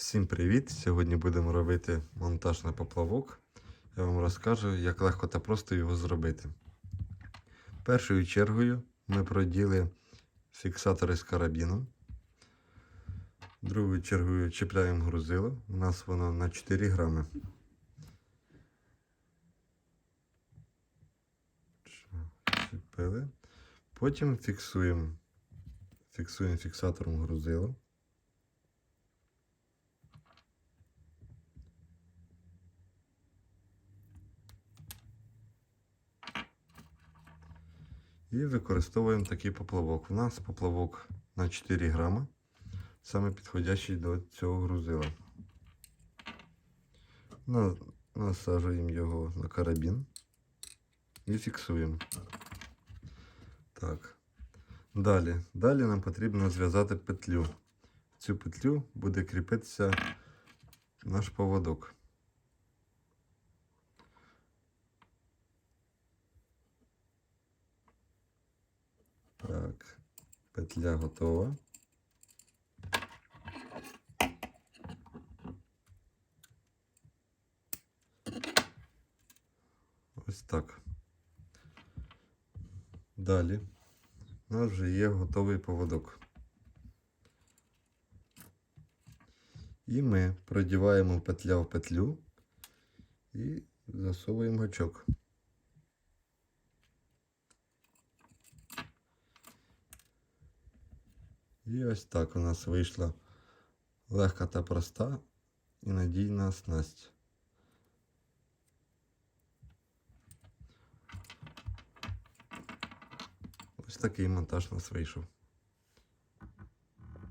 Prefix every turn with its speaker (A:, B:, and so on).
A: Всім привіт! Сьогодні будемо робити монтаж на поплавок. Я вам розкажу, як легко та просто його зробити. Першою чергою ми проділи фіксатори з карабіном. Другою чергою чіпляємо грузило. У нас воно на 4 грами. Чіпили. Потім фіксуємо, фіксуємо фіксатором грузило. І використовуємо такий поплавок. У нас поплавок на 4 грама, саме підходящий до цього грузила. На- Насаджуємо його на карабін і фіксуємо. Так. Далі. Далі нам потрібно зв'язати петлю. В цю петлю буде кріпитися наш поводок. Так, петля готова. Ось так. Далі у нас вже є готовий поводок. І ми продіваємо петля в петлю і засовуємо гачок. І ось так у нас вийшла легка та проста і надійна снасть. Ось такий монтаж у нас вийшов.